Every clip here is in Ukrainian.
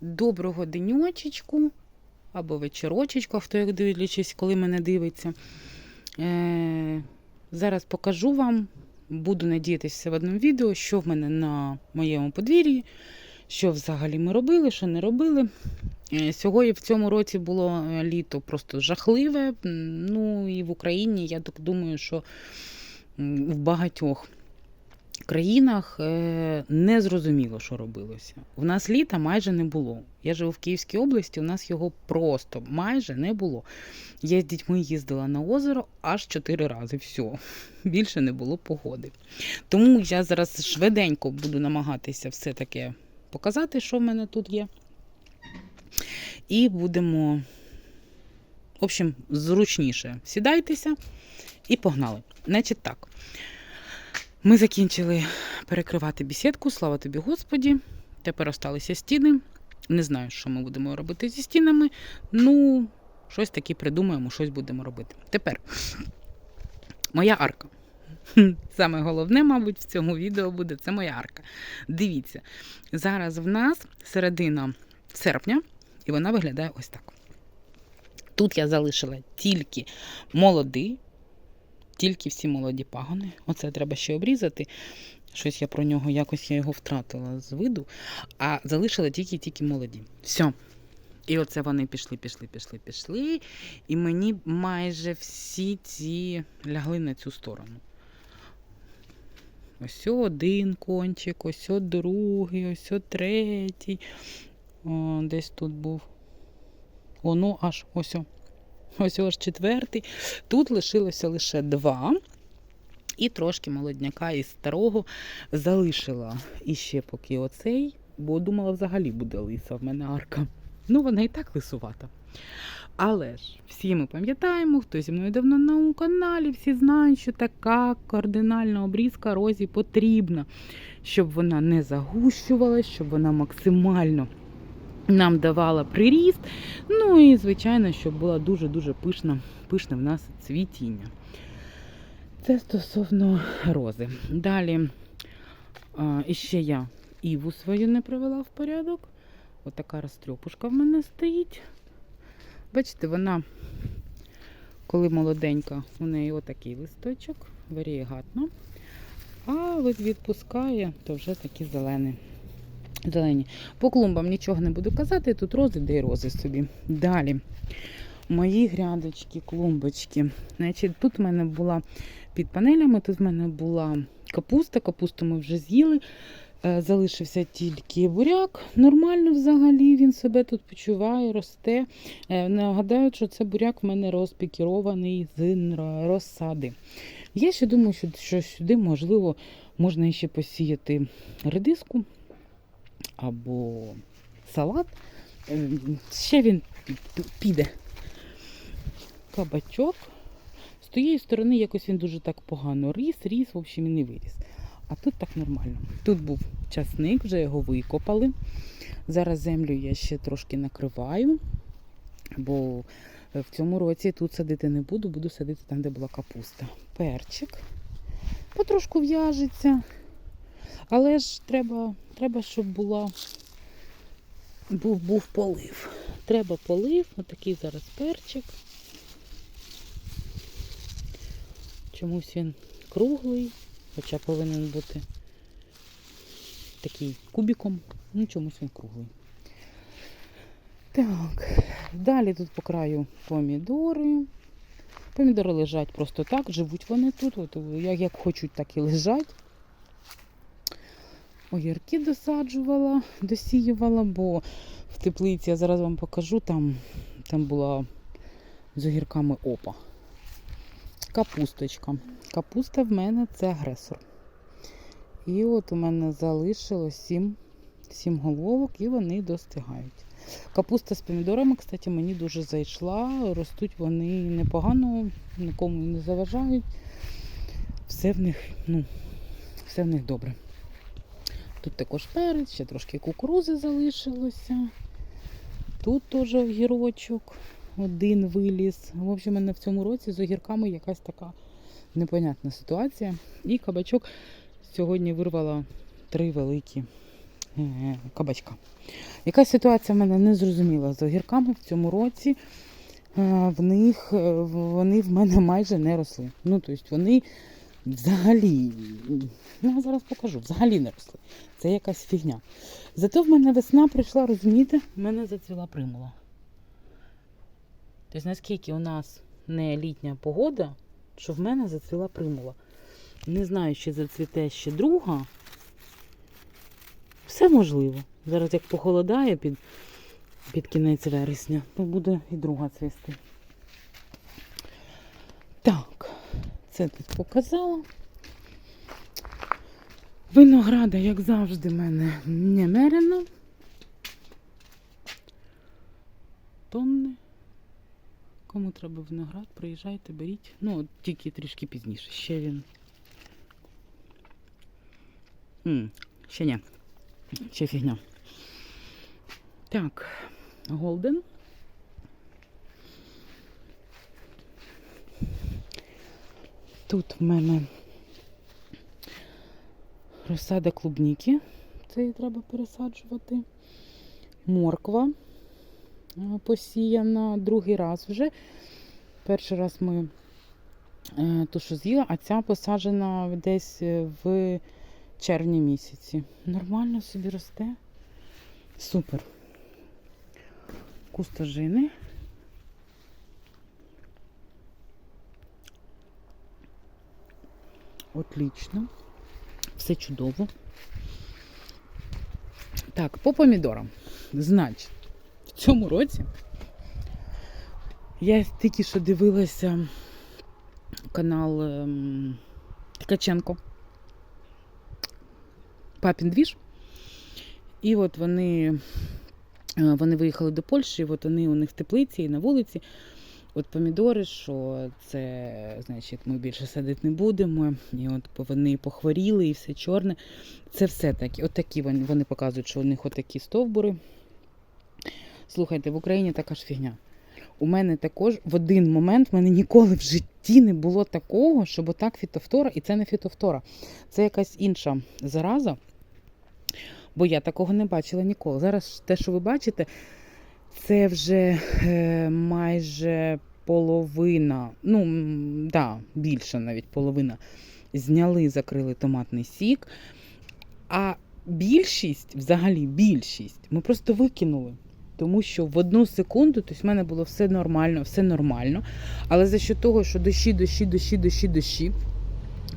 Доброго денечечку або вечорочечку, хто як дивлячись, коли мене дивиться. Е, зараз покажу вам, буду надіятися в одному відео, що в мене на моєму подвір'ї, що взагалі ми робили, що не робили. Е, Сьогодні в цьому році було е, літо просто жахливе. Ну і в Україні, я так думаю, що в багатьох країнах е, не зрозуміло, що робилося. У нас літа майже не було. Я живу в Київській області, у нас його просто майже не було. Я з дітьми їздила на озеро аж чотири рази. Все. Більше не було погоди. Тому я зараз швиденько буду намагатися все таке показати, що в мене тут є. І будемо, в общем, зручніше сідайтеся і погнали. Значить так. Ми закінчили перекривати бесідку, слава тобі, Господі. Тепер осталися стіни. Не знаю, що ми будемо робити зі стінами. Ну, щось таке придумаємо, щось будемо робити. Тепер моя арка. Саме головне, мабуть, в цьому відео буде це моя арка. Дивіться, зараз в нас середина серпня, і вона виглядає ось так. Тут я залишила тільки молодий, тільки всі молоді пагони. Оце треба ще обрізати. Щось я про нього якось я його втратила з виду, а залишила тільки-тільки молоді. Все. І оце вони пішли, пішли, пішли, пішли. І мені майже всі ці лягли на цю сторону. Ось один кончик, ось другий, ось третій. О, десь тут був. Воно аж ось. о. Ось четвертий. Тут лишилося лише два. І трошки молодняка із старого залишила. І ще поки оцей, бо думала, взагалі буде лиса в мене арка. Ну, вона і так лисувата. Але ж всі ми пам'ятаємо, хто зі мною давно на каналі, всі знають, що така кардинальна обрізка розі потрібна, щоб вона не загущувалась, щоб вона максимально нам давала приріст. Ну і, звичайно, щоб була дуже-дуже пишна, пишне в нас цвітіння. Це стосовно рози. Далі а, іще я іву свою не привела в порядок. Отака розтрьопушка в мене стоїть. Бачите, вона, коли молоденька, у неї отакий листочок, варієгатно. А от відпускає, то вже такі зелені. Зелені. По клумбам нічого не буду казати, тут рози, де й рози собі. Далі. Мої грядочки, клумбочки. Значить, тут в мене була під панелями, тут в мене була капуста. Капусту ми вже з'їли. Е, Залишився тільки буряк. Нормально взагалі він себе тут почуває, росте. Е, Нагадаю, що це буряк в мене розпікірований з розсади. Я ще думаю, що, сюди, можливо, можна ще посіяти редиску або салат. Е, Ще він піде. Кабачок. З тієї сторони якось він дуже так погано ріс, ріс, в общем, і не виріс. А тут так нормально. Тут був часник, вже його викопали. Зараз землю я ще трошки накриваю, бо в цьому році тут садити не буду, буду садити там, де була капуста. Перчик. Потрошку в'яжеться. Але ж треба, треба щоб була, був, був полив. Треба полив, отакий зараз перчик. Чомусь він круглий, хоча повинен бути такий кубіком. Ну, чомусь він круглий. Так, далі тут по краю помідори. Помідори лежать просто так, живуть вони тут. От, як, як хочуть, так і лежать. Огірки досаджувала, досіювала, бо в теплиці я зараз вам покажу, там, там була з огірками опа. Капусточка. Капуста в мене це агресор. І от у мене залишилось сім, сім головок і вони достигають. Капуста з помідорами, кстати, мені дуже зайшла. Ростуть вони непогано, нікому не заважають. Все в них, ну, все в них добре. Тут також перець, ще трошки кукурузи залишилося. Тут теж огірочок один виліз. В общем, мене в цьому році з огірками якась така непонятна ситуація. І кабачок сьогодні вирвала три великі е, кабачка. Якась ситуація в мене не зрозуміла з огірками в цьому році. Е, В них е, вони в мене майже не росли. Ну, тобто вони взагалі, я зараз покажу, взагалі не росли. Це якась фігня. Зато в мене весна прийшла, розумієте, в мене зацвіла примула. Тобто наскільки у нас не літня погода, що в мене зацвіла примула. Не знаю, чи зацвіте ще друга. Все можливо. Зараз як похолодає під, під кінець вересня, то буде і друга цвісти. Так, це тут показала. Винограда, як завжди, в мене немерено. Тонни. Кому треба виноград, приїжджайте, беріть. Ну, от тільки трішки пізніше. Ще він. М, ще ні. Ще фігня. Так, Голден. Тут в мене розсада клубніки. Це її треба пересаджувати. Морква е, посіяна другий раз вже. Перший раз ми е, ту, що з'їла, а ця посаджена десь е, в червні місяці. Нормально собі росте. Супер. Кустажини. Отлично. Все чудово. Так, по помідорам. Значить, в цьому році я тільки що дивилася канал ем, Ткаченко. Папін двіж. І от вони, е, вони виїхали до Польщі, і от вони у них в теплиці і на вулиці. От помідори, що це, значить, ми більше садити не будемо. І от вони похворіли і все чорне. Це все такі. От такі вони, вони показують, що у них отакі стовбури. Слухайте, в Україні така ж фігня. У мене також в один момент в мене ніколи в житті не було такого, щоб отак фітофтора, і це не фітофтора, це якась інша зараза. Бо я такого не бачила ніколи. Зараз те, що ви бачите, це вже е, майже половина, ну, да, більше навіть половина. Зняли, закрили томатний сік. А більшість, взагалі більшість, ми просто викинули. Тому що в одну секунду, тобто в мене було все нормально, все нормально. Але за що того, що дощі, дощі, дощі, дощі, дощі,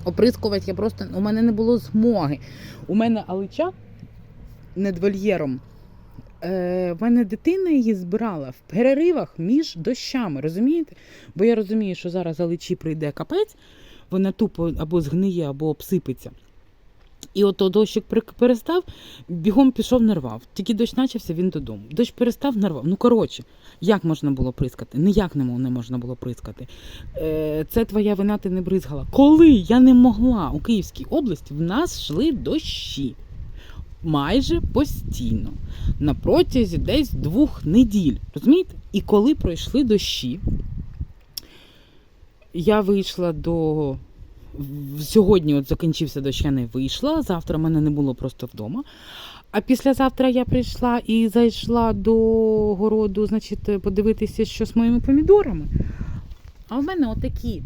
оприскувати я просто у мене не було змоги. У мене алича над вольєром. Е, в мене дитина її збирала в переривах між дощами, розумієте? Бо я розумію, що зараз аличі прийде капець, вона тупо або згниє, або обсипеться. І от дощик перестав, бігом пішов, нарвав. Тільки дощ почався, він додому. Дощ перестав, нарвав. Ну, коротше, як можна було прискати? Ніяк не можна було прискати. Е, це твоя вина, ти не бризгала. Коли я не могла у Київській області, в нас йшли дощі. Майже постійно. На протязі десь двох неділь. Розумієте? І коли пройшли дощі, я вийшла до. Сьогодні от закінчився дощ, я не вийшла. Завтра мене не було просто вдома. А післязавтра я прийшла і зайшла до городу, значить, подивитися, що з моїми помідорами. А в мене отакі.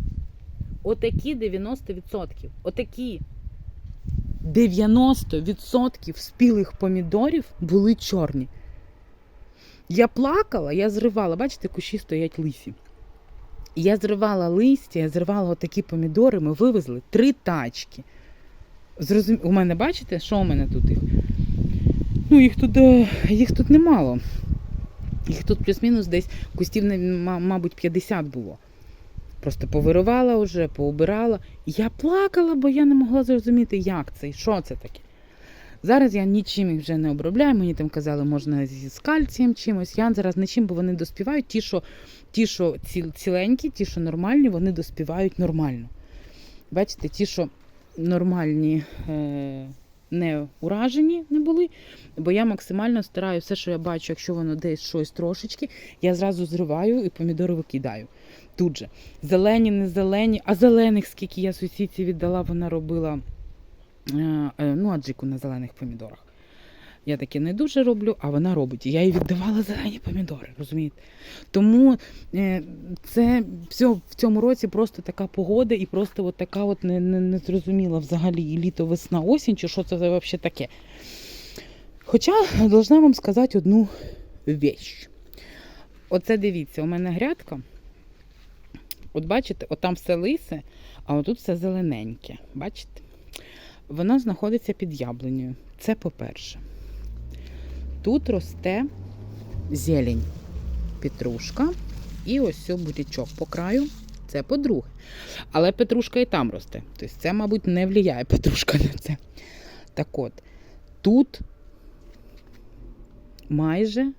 Отакі 90%. Отакі 90% спілих помідорів були чорні. Я плакала, я зривала, бачите, кущі стоять лисі. Я зривала листя, я зривала отакі помідори, ми вивезли три тачки. Зрозум... У мене, бачите, що у мене тут? Ну, їх тут, е, їх тут немало. Їх тут плюс-мінус десь кустів, мабуть, 50 було. Просто повиривала вже, поубирала. Я плакала, бо я не могла зрозуміти, як це і що це таке. Зараз я нічим їх вже не обробляю. Мені там казали, можна зі з кальцієм чимось. Я зараз нічим, бо вони доспівають. Ті, що, ті, що ціл, ціленькі, ті, що нормальні, вони доспівають нормально. Бачите, ті, що нормальні, е, не уражені не були, бо я максимально стараю все, що я бачу, якщо воно десь щось трошечки, я зразу зриваю і помідори викидаю. Тут же. Зелені, не зелені, а зелених, скільки я сусідці віддала, вона робила е, е, ну, аджику на зелених помідорах. Я таке не дуже роблю, а вона робить. Я їй віддавала зелені помідори, розумієте? Тому е, це все в цьому році просто така погода і просто от така от не, не, не зрозуміла взагалі і літо, весна, осінь, чи що це взагалі таке. Хоча должна вам сказати одну вещь. Оце дивіться, у мене грядка. От бачите, от там все лисе, а отут все зелененьке. Бачите? Воно знаходиться під яблунею. Це по-перше. Тут росте зелень, петрушка і ось бурячок по краю. Це по-друге. Але петрушка і там росте. Тобто це, мабуть, не впливає петрушка на це. Так от, тут майже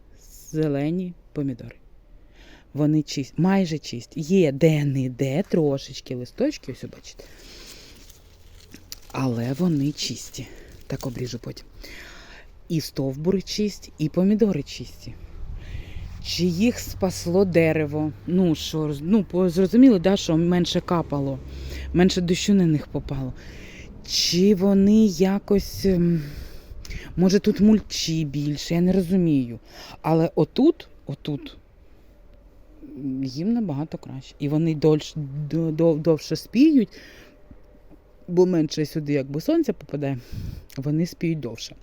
зелені помідори. Вони чисті, майже чисті. Є де-не-де трошечки листочки, ось бачите. Але вони чисті. Так обріжу потім. І стовбури чисті, і помідори чисті. Чи їх спасло дерево? Ну, що, ну, зрозуміло, да, що менше капало, менше дощу на них попало. Чи вони якось. ем, Може, тут мульчі більше, я не розумію. Але отут, отут, їм набагато краще. І вони дольш, до- до- довше спіють, бо менше сюди якби сонця попадає, вони спіють довше.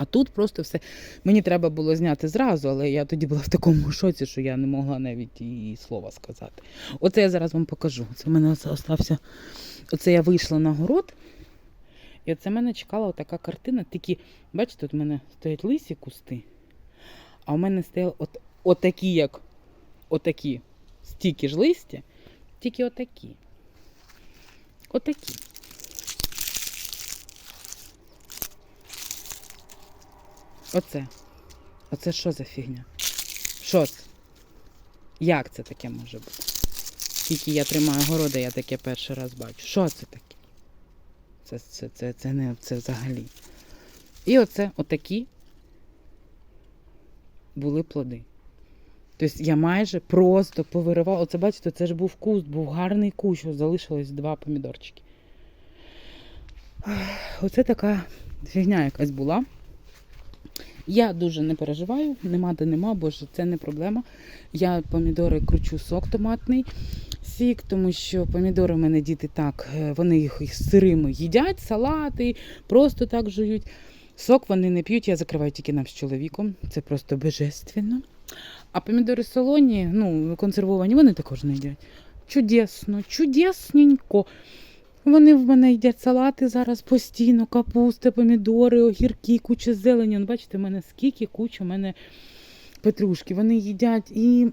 А тут просто все. Мені треба було зняти зразу, але я тоді була в такому шоці, що я не могла навіть і слова сказати. Оце я зараз вам покажу. Це в мене остався. Оце я вийшла на город, і оце мене чекала така картина. Тільки, бачите, тут в мене стоять лисі кусти, а у мене стояли от, отакі, як отакі, стільки ж листя, тільки отакі. Отакі. Оце. Оце що за фігня? Що це? Як це таке може бути? Тільки я тримаю города, я таке перший раз бачу. Що це таке? Це, це, це, це не це взагалі. І оце отакі були плоди. Тобто я майже просто повиривала. Оце бачите, це ж був куст, був гарний кущ, ось залишилось два помідорчики. Оце така фігня якась була. Я дуже не переживаю, нема де нема, бо ж це не проблема. Я помідори кручу сок томатний сік, тому що помідори в мене діти так, е, вони їх сирими їдять, салати, просто так жують. Сок вони не п'ють, я закриваю тільки нам з чоловіком. Це просто божественно. А помідори солоні, ну, консервовані, вони також не їдять. Чудесно, чудесненько. Вони в мене їдять салати зараз постійно, капуста, помідори, огірки, куча зелені. Он, бачите, в мене скільки куча у мене петрушки. Вони їдять і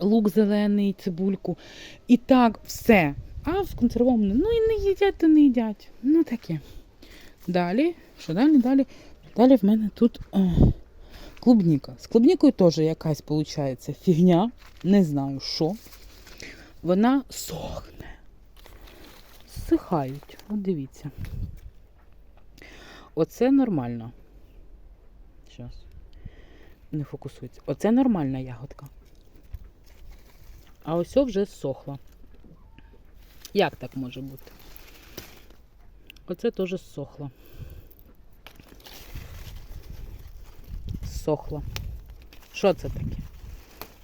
лук зелений, і цибульку. І так все. А в консервованому, ну і не їдять, то не їдять. Ну таке. Далі, що далі, далі? Далі в мене тут о, клубніка. З клубнікою теж якась виходить фігня. Не знаю що. Вона сохне. Сихають. От дивіться. Оце нормально. Зараз. Не фокусується. Оце нормальна ягодка. А ось вже сохла. Як так може бути? Оце теж сохло. Сохло. Що це таке?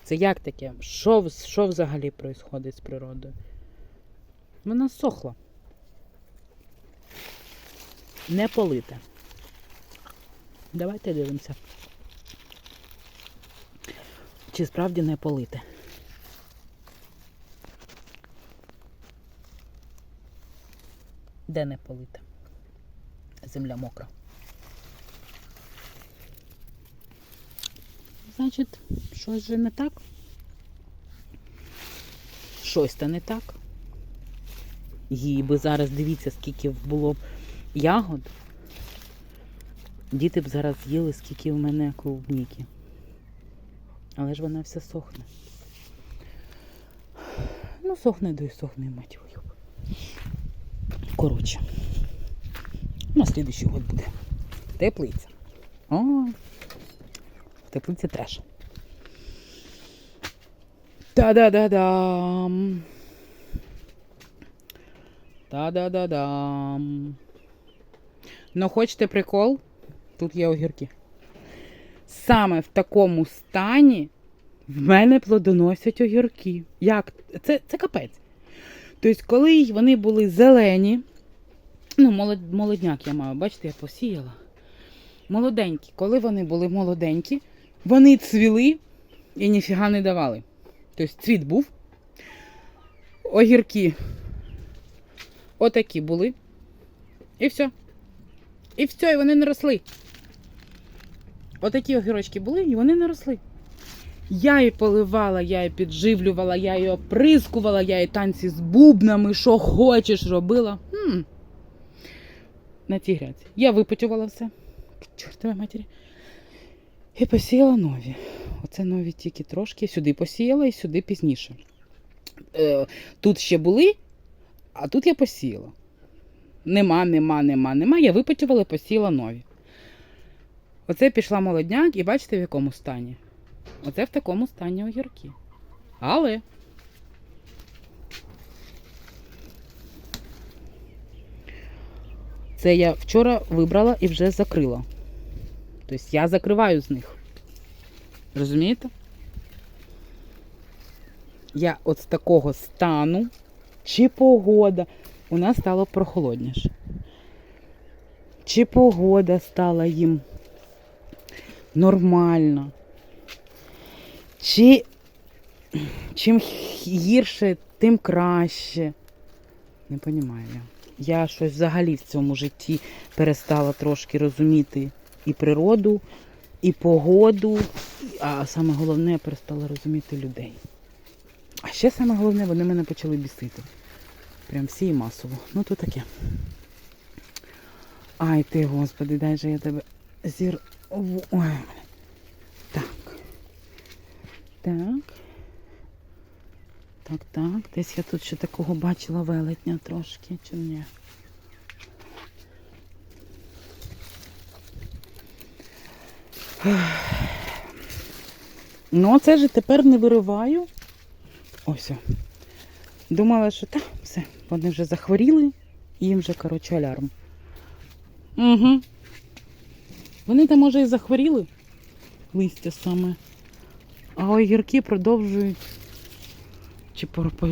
Це як таке? Що, що взагалі відбувається з природою? Вона сохла. Не полите. Давайте дивимося. Чи справді не полите? Де не полите? Земля мокра. Значить, щось же не так. Щось то не так. Їй би зараз дивіться, скільки було б ягод. Діти б зараз їли, скільки в мене клубніки. Але ж вона вся сохне. Ну, сохне, да й сохне, мать його. Коротше. На слідуючий год буде. Теплиця. О, в теплиці треш. Та-да-да-дам. Та-да-да-дам. Ну, хочете прикол? тут є огірки. Саме в такому стані в мене плодоносять огірки. Як? Це, це капець. Тобто, коли вони були зелені, ну, молод, молодняк я маю, бачите, я посіяла. Молоденькі, коли вони були молоденькі, вони цвіли і ніфіга не давали. Тобто цвіт був. Огірки отакі були. І все. І все, і вони не росли. Отакі огірочки були, і вони не росли. Я її поливала, я її підживлювала, я її оприскувала, я її танці з бубнами, що хочеш робила. Хм. На цій гряці. Я випотювала все. К матері. І посіяла нові. Оце нові тільки трошки. Сюди посіяла і сюди пізніше. Е, тут ще були, а тут я посіяла. Нема, нема, нема, нема. Я випотювала і посіяла нові. Оце пішла молодняк, і бачите, в якому стані? Оце в такому стані огірки. Але. Це я вчора вибрала і вже закрила. Тобто я закриваю з них. Розумієте? Я от з такого стану, чи погода, у нас стало прохолодніше. Чи погода стала їм нормально. Чи чим гірше, тим краще. Не розумію я. Я щось взагалі в цьому житті перестала трошки розуміти і природу, і погоду, а саме головне, я перестала розуміти людей. А ще саме головне, вони мене почали бісити. Прям всі і масово. Ну то таке. Ай ти, господи, дай же я тебе зір. Ой. Так. Так. Так, так. Десь я тут ще такого бачила велетня трошки, чи ні? Ну, це ж тепер не вириваю. Ось. Думала, що так, все, вони вже захворіли, їм вже, коротше, алярм. Угу. Вони там, може, і захворіли листя саме. А огірки продовжують. Чи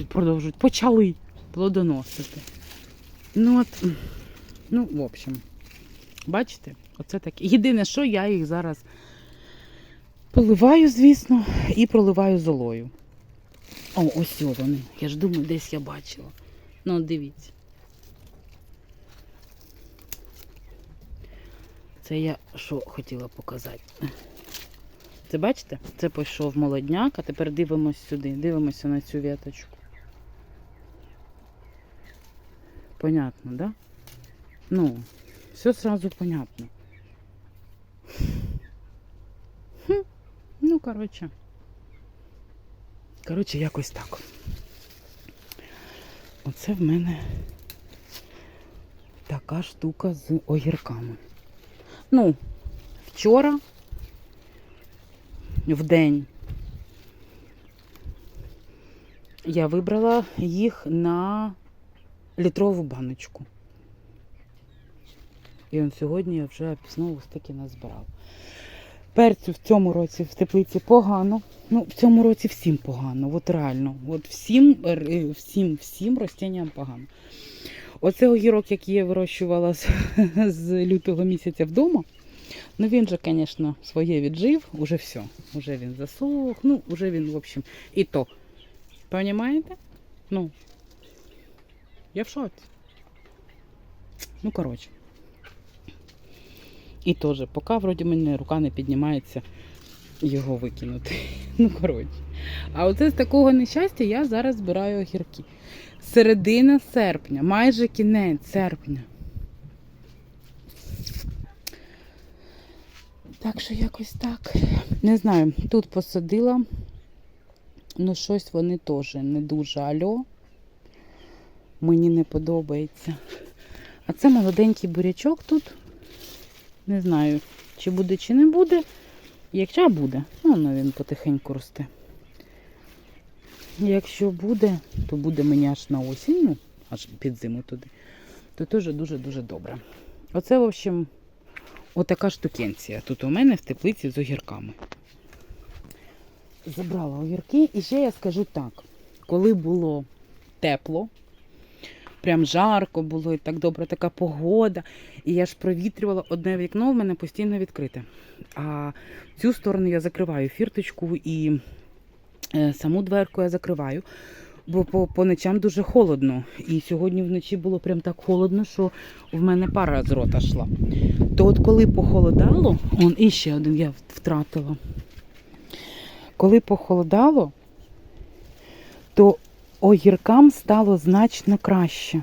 продовжують? Почали плодоносити. Ну от, ну, в общем, бачите, оце таке. Єдине, що я їх зараз поливаю, звісно, і проливаю золою. О, ось вони. Я ж думаю, десь я бачила. Ну, дивіться. Це я що хотіла показати. Це бачите? Це пішов молодняк, а тепер дивимось сюди. Дивимося на цю віточку. Понятно, да? Ну, все сразу понятно. Хм. Ну, коротше. Коротше, якось так. Оце в мене така штука з огірками. Ну, вчора в день я вибрала їх на літрову баночку. І он сьогодні я вже ж таки назбирала. Перцю в цьому році в теплиці погано. Ну, в цьому році всім погано, от реально. От всім, е, всім, всім ростінням погано. Оце огірок, який я вирощувала з, з лютого місяця вдома. Ну він же, звісно, своє віджив, уже все. Уже він засох, ну, уже він, в общем, і то. Понимаєте? Ну, я в шоці. Ну, коротше. І теж, поки вроді мене рука не піднімається його викинути. Ну, коротше. А оце з такого нещастя я зараз збираю огірки. Середина серпня, майже кінець серпня. Так що якось так. Не знаю, тут посадила. Ну, щось вони теж не дуже альо. Мені не подобається. А це молоденький бурячок тут. Не знаю, чи буде, чи не буде. Якщо буде, ну, він потихеньку росте. Якщо буде, то буде мені аж на осінь, ну, аж під зиму туди. То теж дуже-дуже добре. Оце, в общем, отака штукенція. Тут у мене в теплиці з огірками. Забрала огірки. І ще я скажу так: коли було тепло, прям жарко було і так добре, така погода. І я ж провітрювала одне вікно, в мене постійно відкрите. А цю сторону я закриваю фірточку і е, саму дверку я закриваю. Бо по, по ночам дуже холодно. І сьогодні вночі було прям так холодно, що в мене пара з рота йшла. То от коли похолодало, он іще один я втратила. Коли похолодало, то огіркам стало значно краще.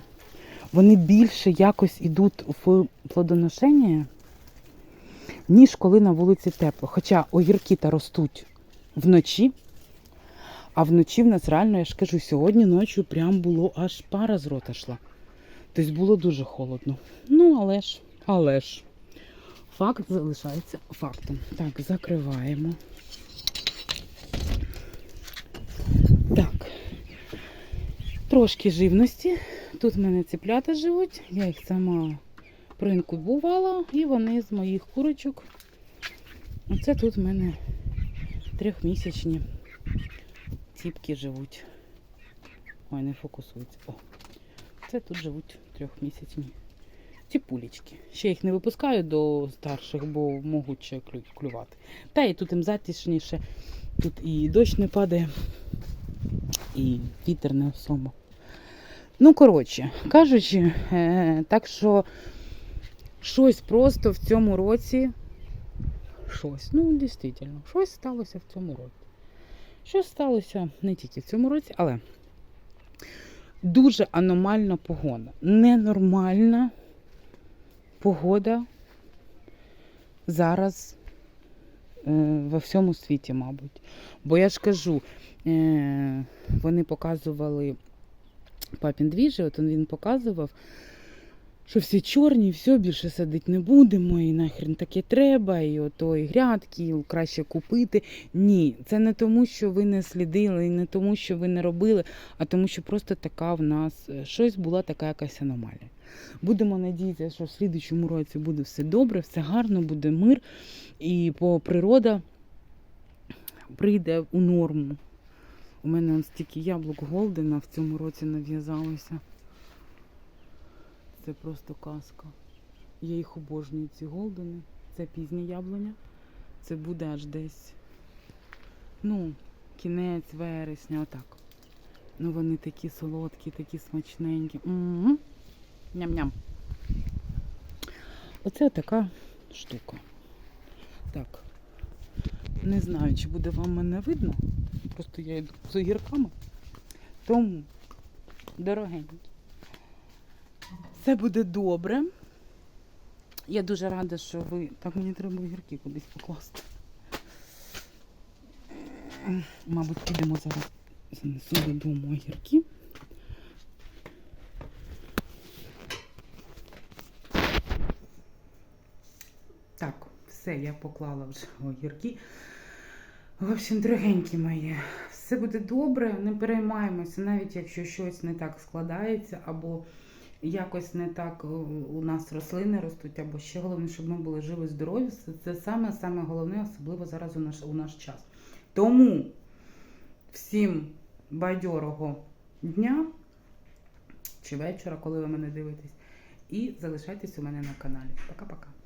Вони більше якось йдуть в плодоношення, ніж коли на вулиці тепло. Хоча огірки та ростуть вночі, а вночі в нас реально, я ж кажу, сьогодні ночі прям було аж пара з рота йшла. Тобто було дуже холодно. Ну, але ж, але ж, факт залишається фактом. Так, закриваємо. Так. Трошки живності. Тут в мене ціплята живуть. Я їх сама проінкубувала, і вони з моїх курочок. Оце тут в мене трьохмісячні ціпки живуть. Ой, не фокусується. О, це тут живуть трьохмісячні ціпулечки. Ще їх не випускаю до старших, бо можуть ще клювати. Та і тут їм затишніше. Тут і дощ не падає, і вітер не особо. Ну, коротше, кажучи, е, так що щось просто в цьому році. Щось, ну, дійсно, щось сталося в цьому році. Щось сталося не тільки в цьому році, але дуже аномальна погода. Ненормальна погода зараз во всьому світі, мабуть. Бо я ж кажу, е, вони показували папін двіжі, от він показував, що всі чорні, все, більше садити не будемо, і нахрен таке треба, і ото і грядки, і краще купити. Ні, це не тому, що ви не слідили, і не тому, що ви не робили, а тому, що просто така в нас е, щось була така якась аномалія. Будемо надіятися, що в слідчому році буде все добре, все гарно, буде мир, і по природа прийде у норму. У мене он стільки яблук Голдена в цьому році нав'язалося. Це просто казка. Я їх обожнюю, ці голдени. Це пізня яблуня. Це буде аж десь, ну, кінець вересня, отак. Ну вони такі солодкі, такі смачненькі. М-м-м. Ням-ням. Оце така штука. Так. Не знаю, чи буде вам мене видно. Просто я йду з огірками. Тому, дорогенькі, все буде добре. Я дуже рада, що ви. Так, мені треба огірки кудись покласти. Мабуть, підемо зараз занесу додому огірки. Так, все, я поклала вже огірки. В общем, дорогенькі мої, все буде добре, не переймаємося, навіть якщо щось не так складається, або якось не так е, у нас рослини ростуть, або ще головне, щоб ми були живі, здорові. Це- Це саме саме головне, особливо зараз у наш, у наш час. Тому всім бадьорого дня чи вечора, коли ви мене дивитесь, і залишайтесь у мене на каналі. Пока-пока.